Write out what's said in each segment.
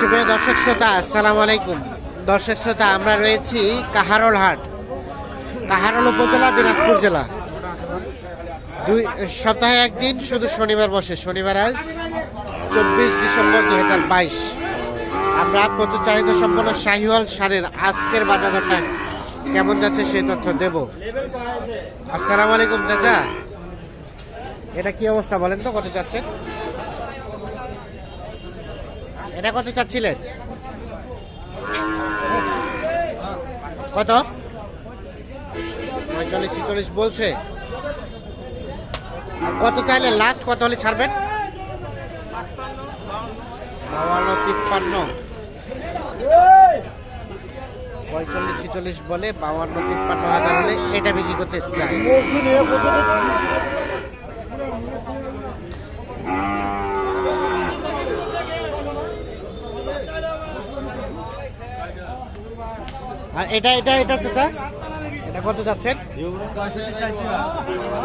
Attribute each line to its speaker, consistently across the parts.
Speaker 1: সুপ্রিয় দর্শক শ্রোতা, আসসালামু আলাইকুম। দর্শক শ্রোতা, আমরা রয়েছি কাহারল হাট, কাহারল উপজেলা, দিনাজপুর জেলা। দুই সপ্তাহে একদিন, শুধু শনিবার বসে। শনিবার আজ চব্বিশ ডিসেম্বর দুই হাজার বাইশ। আমরা প্রচুর চাহিদা সম্পন্ন শাহিওয়াল সারের আজকের বাজার কেমন যাচ্ছে সেই তথ্য দেব। আসসালামু আলাইকুম চাচা। এটা কি অবস্থা বলেন তো, কত চাচ্ছেন এটা কত চাচ্ছিলেন? কত? পঁয়তাল্লিশ, ছিচল্লিশ বলছে। কত চাইলে লাস্ট কত হলে ছাড়বেন? বাউান্ন, তিপ্পান্ন। পঁয়তাল্লিশ, ছিচল্লিশ বলে বাউান্ন, তিপ্পান্ন হাজার হলে এটা বিক্রি করতে চাই। আর এটা এটা এটা চাচা এটা কত যাচ্ছেন?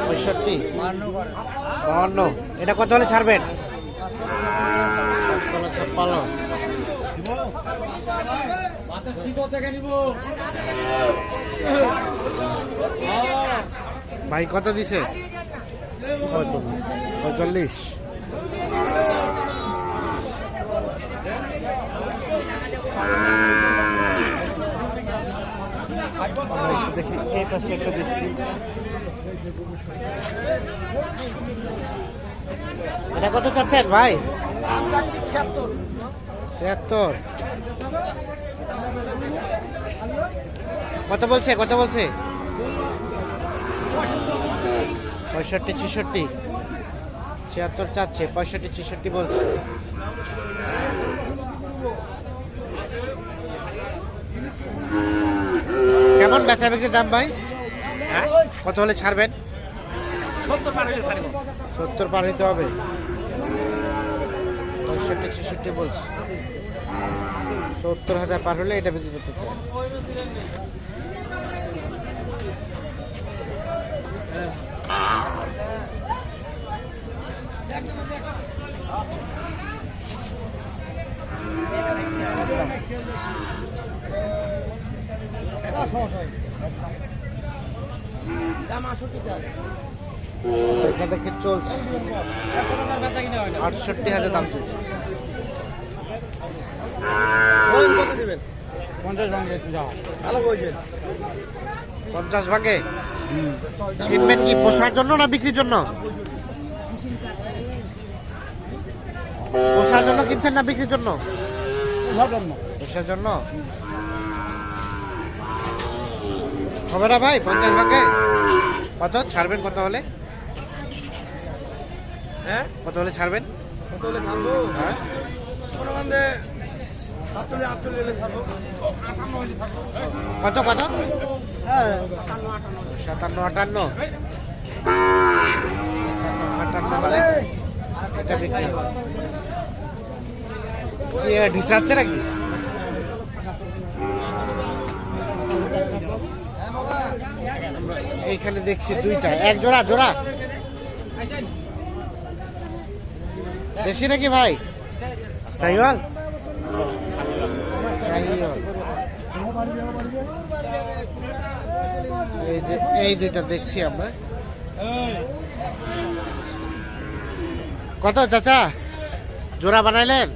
Speaker 1: পঁয়ষট্টি। বাহান্ন। এটা কত হলে ছাড়বেন? ভাই, কত দিছে? পঁয়তাল্লিশ দেখি, এই পাশে একটা দেখছি এটা কত চাচ্ছেন ভাই? ছিয়াত্তর। কত বলছে কত বলছে? পঁয়ষট্টি, ছেষট্টি। ছিয়াত্তর চাচ্ছে, পঁয়ষট্টি, ছেষট্টি বলছে। কেমন বেচা বিক্রির দাম ভাই? কত হলে ছাড়বেন? সত্তর পার হইতে হবে? পঁয়ষট্টি ছেষট্টি বলছি। সত্তর হাজার পার হলে এটা বিক্রি করতে চাই দেখা দেখে চলছে। আটষট্টি হাজার দাম চলছে। পঞ্চাশ ভাগে কিনবেন কি পোষার জন্য না বিক্রির জন্য? পোষার জন্য কিনছেন না বিক্রির জন্য। পোষার জন্য? হবে না ভাই পঞ্চাশ ভাগে? কত? ছাড়বেন কত হলে?
Speaker 2: হ্যাঁ?
Speaker 1: কত হলে ছাড়বেন?
Speaker 2: কত হলে ছাড়বো?
Speaker 1: হ্যাঁ।
Speaker 2: মনে
Speaker 1: কত কত?
Speaker 2: হ্যাঁ।
Speaker 1: সাতান্ন আটান্ন। আটান্ন বলে এটা বিক্রি হবে। কি এ ঢিসাচ্ছে নাকি? এইখানে দেখছি দুইটা। এক জোড়া জোড়া। বেশি নাকি ভাই? সাহিওয়াল এই যে এই দুইটা দেখছি আমরা। কত চাচা? জোড়া বানাইলেন?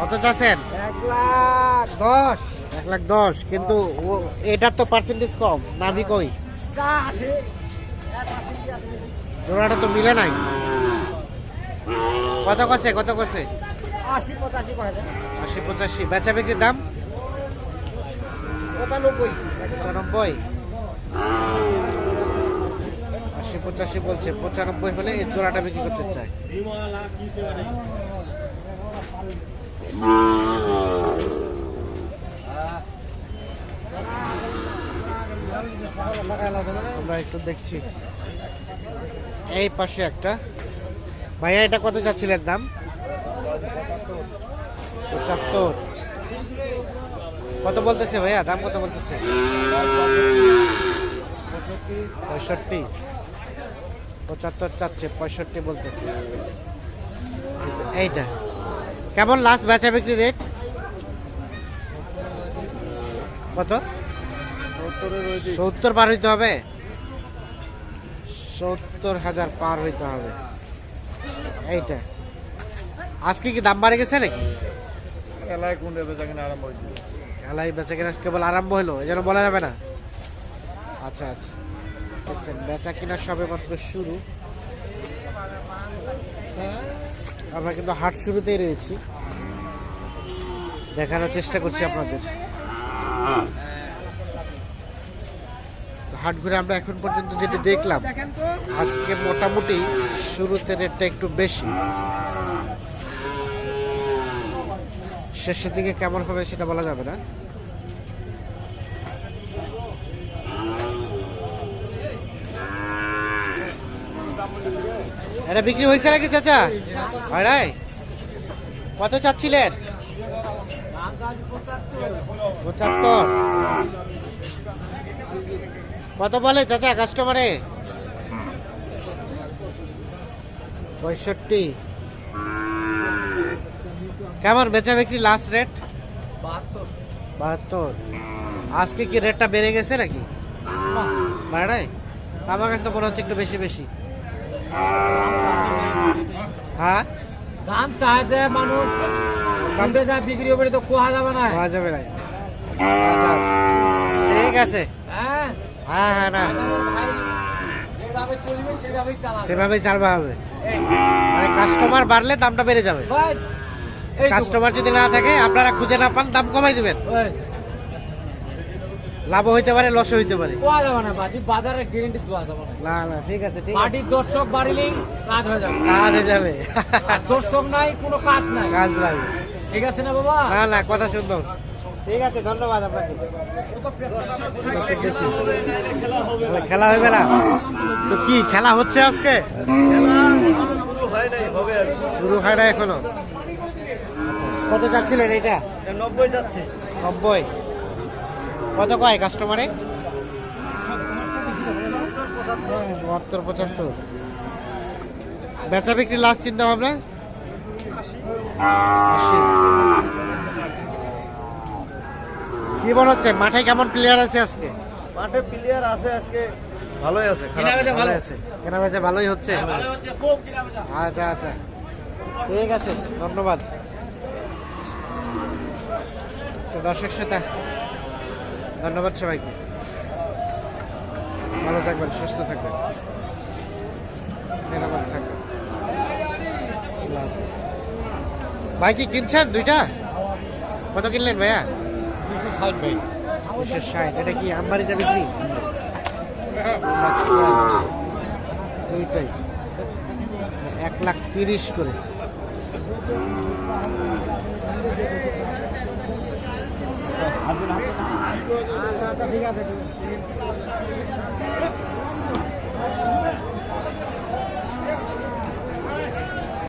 Speaker 1: কত চাচ্ছেন?
Speaker 2: এক লাখ দশ।
Speaker 1: এক লাখ দশ, কিন্তু এটার তো পার্সেন্টেজ কম, নাভি কই? জোড়াটা তো মিলে নাই। কত কছে কত কছে
Speaker 2: আশি পঁচাশি,
Speaker 1: বেচা বিক্রির দাম?
Speaker 2: পঁচানব্বই।
Speaker 1: আশি পঁচাশি বলছে, পঁচানব্বই হলে এই জোড়াটা বিক্রি করতে চায়। আমরা একটু দেখছি। এই পাশে একটা। ভাইয়া, এটা কত চাচ্ছিলেন দাম? পঁচাত্তর। কত বলতেছে ভাইয়া? দাম কত বলতেছে? পঁয়ষট্টি। পঁচাত্তর চাচ্ছে, পঁয়ষট্টি বলতেছে। এইটা। কেমন লাস্ট বেচা বিক্রি রেট কত? সত্তর পার হইতে হবে? সত্তর হাজার পার হইতে হবে। এইটা। আজকে কি দাম বাড়ে গেছে নাকি?
Speaker 2: এলাকায় কোন দেবে যাকে আরম্ভ
Speaker 1: খেলাই বেচা কেনা কেবল আরম্ভ হলো এই জন্য বলা যাবে না। আচ্ছা আচ্ছা। আচ্ছা বেচা কেনা সবে মাত্র শুরু। আমরা কিন্তু হাট শুরুতেই রয়েছি। দেখানোর চেষ্টা করছি আপনাদের। হাট ঘুরে আমরা এখন পর্যন্ত যেটা দেখলাম, আজকে মোটামুটি শুরুতে রেটটা একটু বেশি। শেষের দিকে কেমন হবে সেটা বলা যাবে না। এটা বিক্রি হয়েছে নাকি চাচা? নাই? কত চাচ্ছিলেন? পঁচাত্তর। কত বলে চাচা কাস্টমারে পঁয়ষট্টি। কেমন বেচা বিক্রি লাস্ট রেট বাহাত্তর। আজকে কি রেটটা বেড়ে গেছে নাকি? বাড়ে নাই? আমার কাছে তো মনে হচ্ছে একটু বেশি বেশি। হ্যাঁ?
Speaker 3: ধান চায় যে মানুষ দামটা যা বিক্রি হবে তো কোয়া যাবে না।
Speaker 1: পাওয়া যাবে না। ঠিক আছে।
Speaker 3: হ্যাঁ।
Speaker 1: হ্যাঁ হ্যাঁ না।
Speaker 3: চলবে সেভাবেই চালবা
Speaker 1: হবে। মানে কাস্টমার বাড়লে দামটা বেড়ে যাবে। কাস্টমার যদি না থাকে আপনারা খুঁজে না পান দাম কমাই দিবেন। লাভও হইতে পারে লসও হইতে পারে।
Speaker 3: না বাজি বাজারে গ্যারেন্টি দেওয়া যাবে না।
Speaker 1: না ঠিক আছে ঠিক আছে।
Speaker 3: দর্শক বাড়িলেই কাজ হয়ে যাবে।
Speaker 1: কাজ হয়ে যাবে।
Speaker 3: দর্শক নাই কোনো কাজ নাই।
Speaker 1: কাজ লাগবে
Speaker 3: ঠিক আছে না বাবা?
Speaker 1: না না কথা সুন্দর ঠিক আছে ধন্যবাদ আপনাকে। খেলা হবে না? তো কি খেলা হচ্ছে আজকে?
Speaker 2: শুরু হয় নাই হবে আর
Speaker 1: শুরু হয় না এখনও। কত চাচ্ছিলেন এটা
Speaker 2: নব্বই যাচ্ছে।
Speaker 1: নব্বই। কত কয় কাস্টমারে বাহাত্তর পঁচাত্তর। বেচা বিক্রি লাস্ট চিন্তা ভাবনা? আশি। কি মনে হচ্ছে মাঠে কেমন প্লেয়ার আছে আজকে?
Speaker 2: মাঠে প্লেয়ার আছে আজকে ভালোই আছে
Speaker 3: ভালো।
Speaker 1: আছে। কেনা বেচা ভালোই হচ্ছে? আচ্ছা আচ্ছা। ঠিক আছে ধন্যবাদ। তো দর্শক শ্রোতা ধন্যবাদ সবাইকে। ভালো থাকবেন সুস্থ থাকবেন। নিরাপদ থাকবেন। ভাই কি কিনছেন দুইটা? কত কিনলেন ভাইয়া?
Speaker 2: ষাট ভাই
Speaker 1: দুশো ষাট এটা কি আমবাড়িতে বিক্রি? লাখ দুইটাই। এক লাখ তিরিশ করে।
Speaker 3: আচ্ছা আচ্ছা ঠিক আছে।